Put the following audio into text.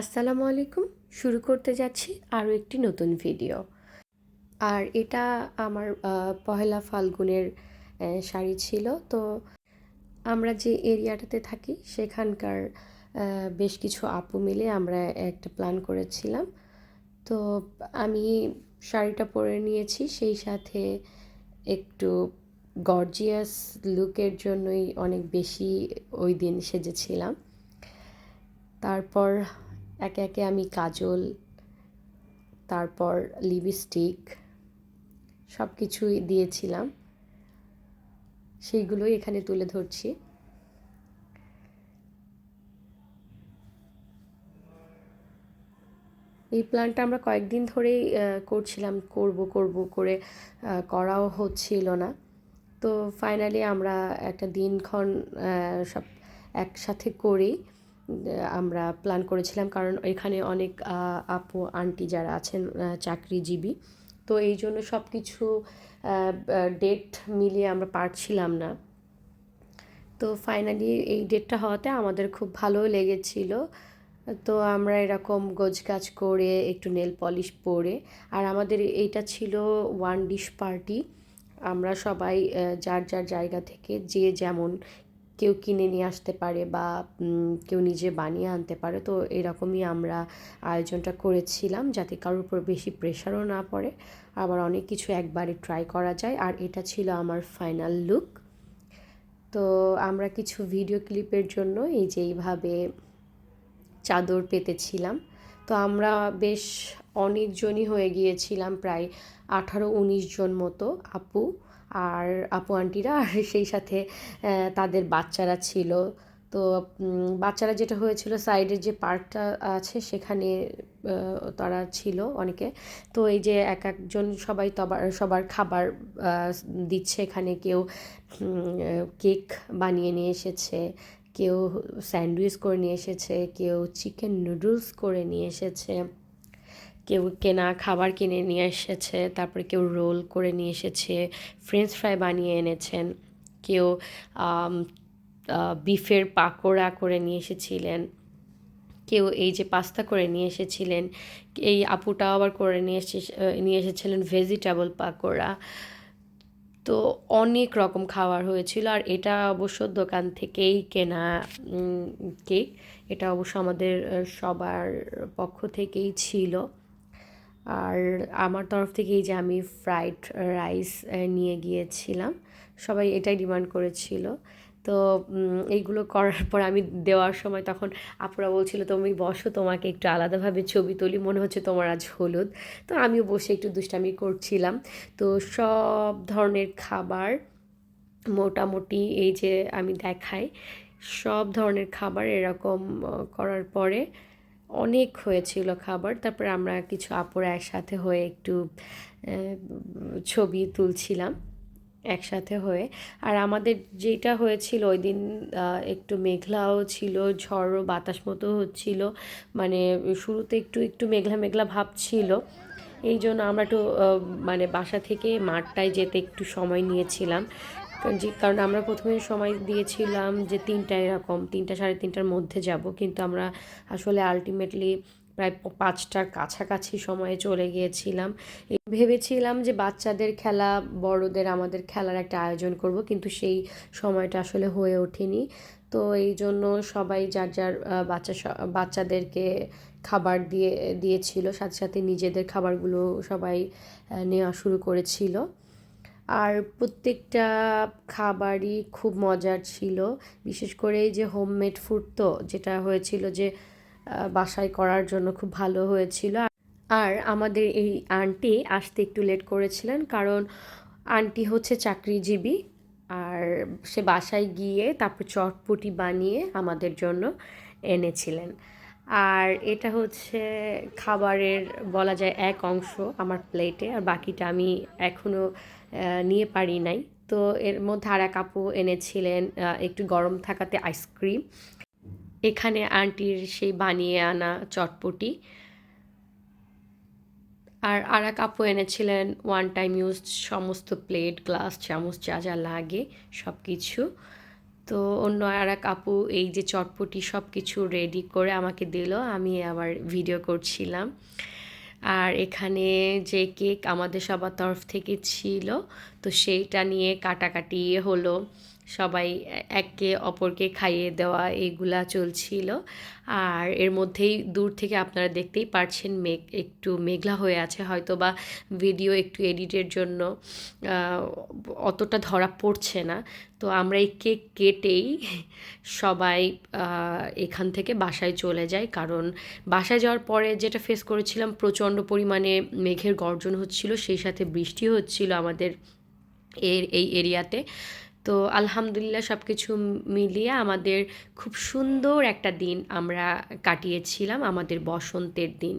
আসসালামু আলাইকুম। শুরু করতে যাচ্ছি আরও একটি নতুন ভিডিও। আর এটা আমার পহেলা ফাল্গুনের শাড়ি ছিল। তো আমরা যে এরিয়াটাতে থাকি, সেখানকার বেশ কিছু আপু মিলে আমরা একটা প্ল্যান করেছিলাম। তো আমি শাড়িটা পরে নিয়েছি, সেই সাথে একটু গর্জিয়াস লুকের জন্যই অনেক বেশি ওই দিন সেজেছিলাম। তারপর একে একে আমি কাজল, তারপর লিপস্টিক সব কিছুই দিয়েছিলাম। সেইগুলোই এখানে তুলে ধরছি। এই প্ল্যানটা আমরা কয়েকদিন ধরেই করছিলাম, করব করব করে করাও হচ্ছিল না। তো ফাইনালি আমরা একটা দিনক্ষণ সব একসাথে করেই আমরা প্ল্যান করেছিলাম। কারণ এখানে অনেক আপু, আন্টি যারা আছেন চাকরিজীবী, তো এই জন্য সব কিছু ডেট মিলিয়ে আমরা পারছিলাম না। তো ফাইনালি এই ডেটটা হওয়াতে আমাদের খুব ভালো লেগেছিল। তো আমরা এরকম গোছগাছ করে, একটু নেল পলিশ পরে, আর আমাদের এইটা ছিল ওয়ান ডিশ পার্টি আমরা সবাই যার যার জায়গা থেকে যে যেমন কেউ কিনে নিয়ে আসতে পারে বা কেউ নিজে বানিয়ে আনতে পারে। তো এরকমই আমরা আয়োজনটা করেছিলাম যাতে কারোর উপর বেশি প্রেশারও না পড়ে। আবার অনেক কিছু একবারে ট্রাই করা যায়। আর এটা ছিল আমার ফাইনাল লুক তো আমরা কিছু ভিডিও ক্লিপের জন্য এই যে এইভাবে চাদর পেতেছিলাম। তো আমরা বেশ অনেকজনই হয়ে গিয়েছিলাম, প্রায় আঠারো উনিশ জন মতো। আপু আর আপু, আন্টিরা আর সেই সাথে তাদের বাচ্চারা ছিল। তো বাচ্চারা যেটা হয়েছিল, সাইডের যে পার্কটা আছে, সেখানে তারা ছিল অনেকে। তো এই যে এক একজন সবাই তবার সবার খাবার দিচ্ছে এখানে। কেউ কেক বানিয়ে নিয়ে এসেছে, কেউ স্যান্ডউইচ করে নিয়ে এসেছে, কেউ চিকেন নুডলস করে নিয়ে এসেছে। কেউ কেনা খাবার কিনে নিয়ে এসেছে, তারপরে কেউ রোল করে নিয়ে এসেছে ফ্রেঞ্চ ফ্রাই বানিয়ে এনেছেন, কেউ বিফের পাকোড়া করে নিয়ে এসেছিলেন, কেউ এই যে পাস্তা করে নিয়ে এসেছিলেন, এই আপুটা আবার করে নিয়ে এসে নিয়ে এসেছিলেন ভেজিটেবল পাকোড়া। তো অনেক রকম খাবার হয়েছিল, আর এটা অবশ্য দোকান থেকেই কেনা কেক, এটা অবশ্য আমাদের সবার পক্ষ থেকেই ছিল। আর আমার তরফ থেকে এই যে আমি ফ্রাইড রাইস নিয়ে গিয়েছিলাম, সবাই এটাই ডিমান্ড করেছিল। তো এইগুলো করার পর আমি দেওয়ার সময় তখন আপুরা বলছিল, তুমি বসো, তোমাকে একটু আলাদাভাবে ছবি তুলি, মনে হচ্ছে তোমার আজ হলুদ। তো আমিও বসে একটু দুষ্টামি করছিলাম। তো সব ধরনের খাবার মোটামুটি এই যে আমি দেখাই, সব ধরনের খাবার এরকম করার পরে অনেক হয়েছিল খাবার। তারপর আমরা কিছু আপুরা একসাথে হয়ে একটু ছবি তুলছিলাম একসাথে হয়ে। আর আমাদের যেটা হয়েছিল ওই দিন একটু মেঘলাও ছিল, ঝড়ও, বাতাস মতো হচ্ছিল। মানে শুরুতে একটু একটু মেঘলা মেঘলা ভাব ছিল। এই জন্য আমরা একটু মানে বাসা থেকে মাঠটায় যেতে একটু সময় নিয়েছিলাম। যে কারণ আমরা প্রথমে সময় দিয়েছিলাম যে তিনটা এরকম, তিনটা সাড়ে তিনটার মধ্যে যাব। কিন্তু আমরা আসলে আলটিমেটলি প্রায় পাঁচটার কাছাকাছি সময়ে চলে গিয়েছিলাম। ভেবেছিলাম যে বাচ্চাদের খেলা, বড়দের আমাদের খেলার একটা আয়োজন করব, কিন্তু সেই সময়টা আসলে হয়ে ওঠেনি। তো এই জন্য সবাই যার যার বাচ্চা বাচ্চাদেরকে খাবার দিয়ে, দিয়েছিল, সাথে সাথে নিজেদের খাবারগুলো সবাই নেওয়া শুরু করেছিল। আর প্রত্যেকটা খাবারই খুব মজার ছিল। বিশেষ করে এই যে হোমমেড ফুড তো, যেটা হয়েছিল যে বাসায় করার জন্য খুব ভালো হয়েছিল। আর আমাদের এই আন্টি আসতে একটু লেট করেছিলেন কারণ আন্টি হচ্ছে চাকরিজীবী আর সে বাসায় গিয়ে তারপর চটপটি বানিয়ে আমাদের জন্য এনেছিলেন। আর এটা হচ্ছে খাবারের বলা যায় এক অংশ আমার প্লেটে আর বাকিটা আমি এখনও নিয়ে পারি নাই। তো এর মধ্যে আর এক আপু এনেছিলেন একটু গরম থাকাতে আইসক্রিম। এখানে আন্টির সেই বানিয়ে আনা চটপটি। আর আর এক আপু এনেছিলেন ওয়ান টাইম ইউজ সমস্ত প্লেট গ্লাস চামচ যা যা লাগে সব কিছু তো অন্য আর এক আপু এই যে চটপটি সব কিছু রেডি করে আমাকে দিল, আমি আবার ভিডিও করছিলাম। আর এখানে যে কেক আমাদের সবার তরফ থেকে ছিল তো সেইটা নিয়ে কাটাকাটি হলো। সবাই একে অপরকে খাইয়ে দেওয়া এইগুলা চলছিল। আর এর মধ্যেই দূর থেকে আপনারা দেখতেই পারছেন মেঘ একটু মেঘলা হয়ে আছে হয়তো বা ভিডিও একটু এডিটের জন্য অতটা ধরা পড়ছে না। তো আমরা এই কেক কেটেই সবাই এখান থেকে বাসায় চলে যাই। কারণ বাসায় যাওয়ার পরে যেটা ফেস করেছিলাম, প্রচণ্ড পরিমাণে মেঘের গর্জন হচ্ছিল, সেই সাথে বৃষ্টি হচ্ছিল আমাদের এর, এই এরিয়াতে তো আলহামদুলিল্লাহ সব কিছু মিলিয়ে আমাদের খুব সুন্দর একটা দিন আমরা কাটিয়েছিলাম, আমাদের বসন্তের দিন।